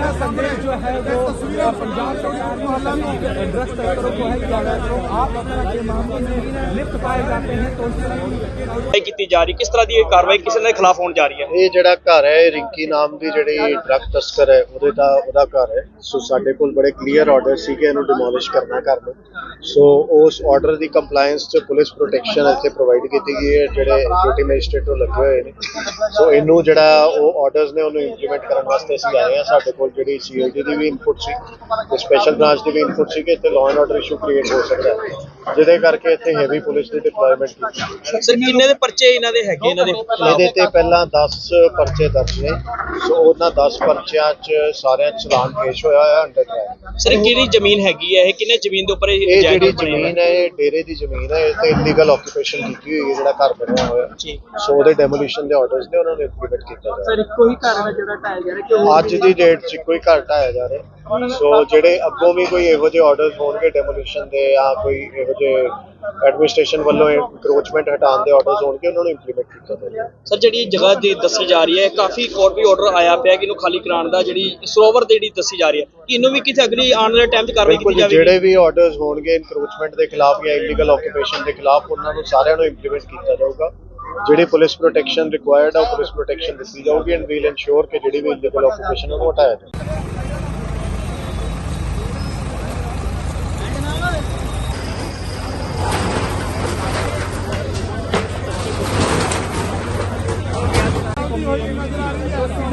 una asamblea Punjab सरकार मोहल्ला में ड्रग्स तस्करों को है ज्यादा तो आप अपना के मामले में लिप्त पाए जाते हैं तो उसके ਕਾਰਵਾਈ ਕੀਤੀ ਜਾ ਰਹੀ ਕਿਸ ਤਰ੍ਹਾਂ ਦੀ ਇਹ ਕਾਰਵਾਈ ਕਿਸੇ ਦੇ ਖਿਲਾਫ ਹੋਣ ਜਾ ਰਹੀ ਹੈ ਇਹ ਜਿਹੜਾ ਘਰ ਹੈ ਇਹ ਰਿੰਕੀ ਨਾਮ ਦੀ ਜਿਹੜੀ ਡਰੱਗ ਤਸਕਰ ਹੈ ਉਹਦੇ ਦਾ ਉਹਦਾ ਘਰ ਹੈ ਸੋ ਸਾਡੇ ਕੋਲ ਬੜੇ ਕਲੀਅਰ ਆਰਡਰ ਸੀਗੇ ਇਹਨੂੰ ਡਿਮੋਲਿਸ਼ ਕਰਨਾ ਘਰ ਨੂੰ ਸੋ ਉਸ ਆਰਡਰ ਦੀ ਕੰਪਲਾਈਂਸ ਚ ਪੁਲਿਸ ਪ੍ਰੋਟੈਕਸ਼ਨ ਇੱਥੇ ਪ੍ਰੋਵਾਈਡ ਕੀਤੀ ਗਈ ਹੈ ਜਿਹੜੇ ਡਿਊਟੀ ਮੈਜਿਸਟ੍ਰੇਟ ਨੂੰ ਲੱਗੇ ਹੋਏ ਨੇ ਸੋ ਇਹਨੂੰ ਜਿਹੜਾ ਉਹ ਆਰਡਰਸ ਨੇ ਉਹਨੂੰ ਇੰਪਲੀਮੈਂਟ ਕਰਨ ਵਾਸਤੇ ਅਸੀਂ ਆਏ ਹਾਂ ਸਾਡੇ ਕੋਲ ਜਿਹੜੀ ਸੀਆਈਡੀ ਦੀ ਵੀ ਇਨਪੁਟ ਸੀ ਤੇ ਸਪੈਸ਼ਲ ਬ੍ਰਾਂਚ ਦੀ ਵੀ ਇਨਪੁਟ ਸੀ ਕਿ ਇੱਥੇ law and order issue create ਹੋ ਸਕਦਾ ਹੈ ਜਿਹਦੇ ਕਰਕੇ ਇੱਥੇ ਹੈਵੀ ਪੁਲਿਸ ਦੀ ਡਿਪਲੋਇਮੈਂਟ ਕੀਤੀ ਸਰ ਕਿੰਨੇ ਦੇ ਪਰਚੇ ਇਹਨਾਂ ਦੇ ਹੈਗੇ ਇਹਨਾਂ ਦੇ ਇਹਦੇ ਤੇ ਪਹਿਲਾਂ 10 ਪਰਚੇ ਦਰਜ ਨੇ ਸੋ ਉਹਨਾਂ 10 ਪਰਚਿਆਂ 'ਚ ਸਾਰਿਆਂ 'ਚ ਚਲਾਨ ਪੇਸ਼ ਹੋਇਆ ਹੋਇਆ ਅੰਡਰ ਟ੍ਰਾਇਲ ਸਰ ਇਹ ਕਿਹੜੀ ਜ਼ਮੀਨ ਹੈਗੀ ਹੈ? ਇਹ ਕਿੰਨੇ ਜ਼ਮੀਨ ਦੇ ਉੱਪਰ ਇਹ ਜਿਹੜੀ ਹੈ? ਜ਼ਮੀਨ ਹੈ ਇਹ ਡੇਰੇ ਦੀ ਜ਼ਮੀਨ ਹੈ ਇਹ ਤੇ ਇਲੀਗਲ ਆਕੂਪੇਸ਼ਨ ਕੀਤੀ ਹੋਈ ਹੈ ਜਿਹੜਾ ਘਰ ਬਣਿਆ ਹੋਇਆ। ਜੀ। ਸੋ ਉਹਦੇ ਡੈਮੋਲੀਸ਼ਨ ਦੇ ਆਰਡਰਸ ਨੇ ਉਹਨਾਂ ਨੂੰ ਇੰਪਲੀਮੈਂਟ ਕੀਤਾ ਜਾ ਰਿਹਾ ਇੱਕੋ ਹੀ ਘਰ ਹੈ ਜਿਹੜਾ ਢਾਇਆ ਜਾ ਰਿਹਾ ਅੱਜ ਦੀ ਡੇਟ 'ਚ ਕੋਈ ਘਰ ਢਾਇਆ ਜਾ ਰਿਹਾ। ਸੋ ਜਿਹੜੇ ਅੱਗੋਂ ਵੀ ਕੋਈ ਇਹੋ ਜਿਹੇ ਆਰਡਰਸ ਹੋਣਗੇ ਡੈਮੋਲੀਸ਼ਨ ਦੇ ਜਾਂ ਕੋਈ ਇਹੋ ਜਿਹੇ ਐਡਮਿਨਿਸਟ੍ਰੇਸ਼ਨ ਵੱਲੋਂ ਇਨਕਰੋਚਮੈਂਟ ਹਟਾਉਣ ਦੇ ਆਰਡਰਸ ਹੋਣਗੇ ਉਹਨਾਂ ਨੂੰ ਇੰਪਲੀਮੈਂਟ ਕੀਤਾ ਜਾਏਗਾ ਸਰ ਜਿਹੜੀ ਜਗ੍ਹਾ ਦੀ ਦੱਸੀ ਜਾ ਰਹੀ ਹੈ ਕਾਫੀ ਕੋਰਟ ਵੀ ਆਰਡਰ ਆਇਆ ਪਿਆ ਕਿ ਇਹਨੂੰ ਖਾਲੀ ਕਰਾਉਣ ਦਾ ਜਿਹੜੀ ਸਰੋਵਰ ਦੀ ਜਿਹੜੀ ਦੱਸੀ ਜਾ ਰਹੀ ਹੈ ਕਿ ਇਹਨੂੰ ਵੀ ਕਿਤੇ ਅਗਲੀ ਆਉਣ ਵਾਲੇ ਟਾਈਮ 'ਚ ਕਾਰਵਾਈ ਕੀਤੀ ਜਾਵੇਗੀ ਜਿਹੜੇ ਵੀ ਆਰਡਰਸ ਹੋਣਗੇ ਇਨਕਰੋਚਮੈਂਟ ਦੇ ਖਿਲਾਫ ਜਾਂ ਇਲੀਗਲ ਆਕੂਪੇਸ਼ਨ ਦੇ ਖਿਲਾਫ ਉਹਨਾਂ ਨੂੰ ਸਾਰਿਆਂ ਨੂੰ ਇੰਪਲੀਮੈਂਟ ਕੀਤਾ ਜਾਊਗਾ। ਜਿਹੜੀ ਪੁਲਿਸ ਪ੍ਰੋਟੈਕਸ਼ਨ ਰਿਕੁਆਇਰਡ ਆ ਪੁਲਿਸ ਪ੍ਰੋਟੈਕਸ਼ਨ ਦਿੱਤੀ ਜਾਊਗੀ ਐਂਡ ਵੀਲ ਇਨਸ਼ੋਰ ਕਿ ਜਿਹੜੀ ਵੀ ਇਲੀਗਲ ਆਕੂਪੇਸ਼ਨ ਉਹਨੂੰ ਹਟਾਇਆ ਜਾਵੇ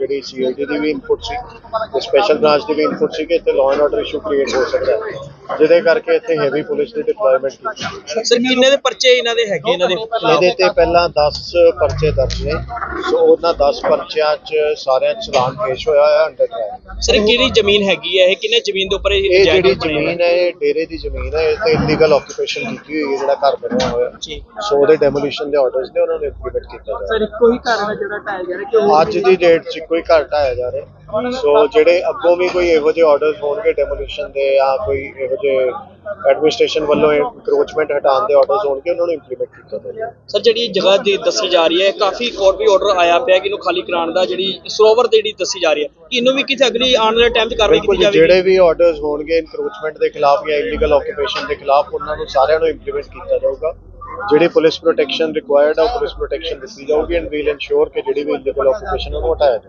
ਜਿਹੜੀ ਸੀਆਈਡੀ ਦੀ ਵੀ ਇਨਪੁਟ ਸੀ, ਤੇ ਸਪੈਸ਼ਲ ਬ੍ਰਾਂਚ ਦੀ ਵੀ ਇਨਪੁਟ ਸੀ ਕਿ ਇੱਥੇ law and order issue create ਹੋ ਸਕਦਾ ਹੈ। ਜਿਹਦੇ ਕਰਕੇ ਇੱਥੇ ਹੈਵੀ ਪੁਲਿਸ ਦੀ ਡਿਪਲੋਇਮੈਂਟ ਕੀਤੀ ਸਰ ਕਿੰਨੇ ਦੇ ਪਰਚੇ ਇਹਨਾਂ ਦੇ ਹੈਗੇ ਇਹਨਾਂ ਦੇ? ਇਹਦੇ ਤੇ ਪਹਿਲਾਂ 10 ਪਰਚੇ ਦਰਜ ਨੇ। ਸੋ ਉਹਨਾਂ 10 ਪਰਚਿਆਂ 'ਚ ਸਾਰਿਆਂ 'ਚ ਚਲਾਨ ਪੇਸ਼ ਹੋਇਆ ਹੋਇਆ ਅੰਡਰ ਟ੍ਰਾਇਲ ਸਰ ਇਹ ਕਿਹੜੀ ਜ਼ਮੀਨ ਹੈਗੀ ਹੈ? ਇਹ ਕਿੰਨੇ ਜ਼ਮੀਨ ਦੇ ਉੱਪਰ ਇਹ ਜਿਹੜੀ ਹੈ? ਜ਼ਮੀਨ ਹੈ ਇਹ ਡੇਰੇ ਦੀ ਜ਼ਮੀਨ ਹੈ। ਇਹ ਤੇ ਇਲੀਗਲ ਆਕੂਪੇਸ਼ਨ ਕੀਤੀ ਹੋਈ ਹੈ ਜਿਹੜਾ ਘਰ ਬਣਿਆ ਹੋਇਆ। ਜੀ। ਸੋ ਉਹਦੇ ਡੈਮੋਲੀਸ਼ਨ ਦੇ ਆਰਡਰਸ ਨੇ ਉਹਨਾਂ ਨੂੰ ਇੰਪਲੀਮੈਂਟ ਕੀਤਾ ਜਾ ਰਿਹਾ। ਇੱਕੋ ਹੀ ਘਰ ਹੈ ਜਿਹੜਾ ਢਾਇਆ ਜਾ ਰਿਹਾ ਅੱਜ ਦੀ ਡੇਟ 'ਚ ਕੋਈ ਘਰ ਢਾਇਆ ਜਾ ਰਿਹਾ। ਸੋ ਜਿਹੜੇ ਅੱਗੋਂ ਵੀ ਕੋਈ ਇਹੋ ਜਿਹੇ ਆਰਡਰਸ ਹੋਣਗੇ ਡੈਮੋਲੀਸ਼ਨ ਦੇ ਜਾਂ ਕੋਈ ਇਹੋ ਜਿਹੇ ਐਡਮਿਨਿਸਟ੍ਰੇਸ਼ਨ ਵੱਲੋਂ ਇਨਕਰੋਚਮੈਂਟ ਹਟਾਉਣ ਦੇ ਆਰਡਰਸ ਹੋਣਗੇ ਉਹਨਾਂ ਨੂੰ ਇੰਪਲੀਮੈਂਟ ਕੀਤਾ ਜਾਏਗਾ ਸਰ ਜਿਹੜੀ ਜਗ੍ਹਾ ਦੀ ਦੱਸੀ ਜਾ ਰਹੀ ਹੈ ਕਾਫੀ ਕੋਰਟ ਵੀ ਆਰਡਰ ਆਇਆ ਪਿਆ ਕਿ ਇਹਨੂੰ ਖਾਲੀ ਕਰਾਉਣ ਦਾ ਜਿਹੜੀ ਸਰੋਵਰ ਦੀ ਜਿਹੜੀ ਦੱਸੀ ਜਾ ਰਹੀ ਹੈ ਕਿ ਇਹਨੂੰ ਵੀ ਕਿਤੇ ਅਗਲੀ ਆਉਣ ਵਾਲੇ ਟਾਈਮ 'ਚ ਕਾਰਵਾਈ ਕੀਤੀ ਜਾਵੇਗੀ? ਜਿਹੜੇ ਵੀ ਆਰਡਰਸ ਹੋਣਗੇ ਇਨਕਰੋਚਮੈਂਟ ਦੇ ਖਿਲਾਫ ਜਾਂ ਇਲੀਗਲ ਆਕੂਪੇਸ਼ਨ ਦੇ ਖਿਲਾਫ ਉਹਨਾਂ ਨੂੰ ਸਾਰਿਆਂ ਨੂੰ ਇੰਪਲੀਮੈਂਟ ਕੀਤਾ ਜਾਊਗਾ। ਜਿਹੜੀ ਪੁਲਿਸ ਪ੍ਰੋਟੈਕਸ਼ਨ ਰਿਕੁਆਇਰਡ ਆ ਪੁਲਿਸ ਪ੍ਰੋਟੈਕਸ਼ਨ ਦਿੱਤੀ ਜਾਊਗੀ ਐਂਡ ਵੀਲ ਇਨਸ਼ੋਰ ਕਿ ਜਿਹੜੀ ਵੀ ਇਲੀਗਲ ਆਕੂਪੇਸ਼ਨ ਉਹਨੂੰ ਹਟਾਇਆ ਜਾਵੇ